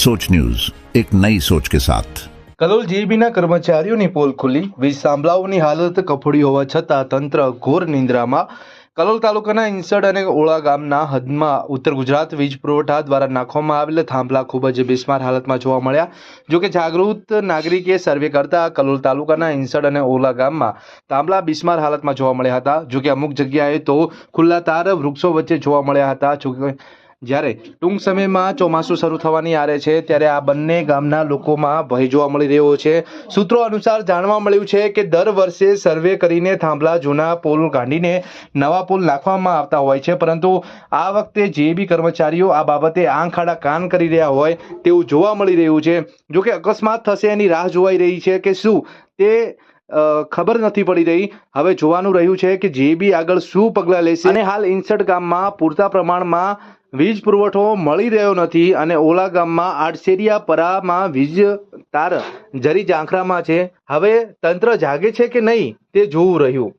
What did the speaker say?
सोच न्यूज एक नई सोच के साथ કલોલ જીબીના કર્મચારીઓની પોલ ખુલ્લી વીજ થાંભલાઓની હાલત કફોડી હોવા છતાં તંત્ર ઘોર નિંદ્રામાં કલોલ તાલુકાના ઇન્સડ અને ઓળા ગામના હદમાં ઉત્તર ગુજરાત વીજ પુરવઠા દ્વારા નાખવામાં આવેલ થાંભલા ખૂબ જ બિસ્માર હાલતમાં જોવા મળ્યા જો કે જાગૃત નાગરિકે સર્વે કરતા કલોલ તાલુકાના ઇન્સડ અને ઓલા ગામમાં થાંભલા બિસ્માર હાલતમાં જોવા મળ્યા હતા જો કે અમુક જગ્યાએ તો ખુલ્લા તાર વૃક્ષો વચ્ચે જોવા મળ્યા હતા જો કે જ્યારે ટૂંક સમયમાં ચોમાસું શરૂ થવાની આરે છે, ત્યારે આ બંને ગામના લોકોમાં ભય જોવા મળી રહ્યો છે. સૂત્રો અનુસાર જાણવા મળ્યું છે કે દર વર્ષે સર્વે કરીને થાંભલા જૂના પોલ કાઢીને નવા પોલ નાખવામાં આવતા હોય છે, પરંતુ આ વખતે જે બી કર્મચારીઓ આ બાબતે આંખ આડા કાન કરી રહ્યા હોય તેવું જોવા મળી રહ્યું છે. જોકે અકસ્માત થશે એની રાહ જોવાઈ રહી છે કે શું તે ખબર નથી પડી રહી. હવે જોવાનું રહ્યું છે કે જે બી આગળ શું પગલાં લેશે. અને હાલ ઇન્સર્ટ ગામમાં પૂરતા પ્રમાણમાં વીજ પુરવઠો મળી રહ્યો નથી અને ઓલા ગામમાં આડશેરિયા પરામાં વીજ તાર જરી ઝાંખરામાં છે. હવે તંત્ર જાગે છે કે નહીં તે જોવું રહ્યું.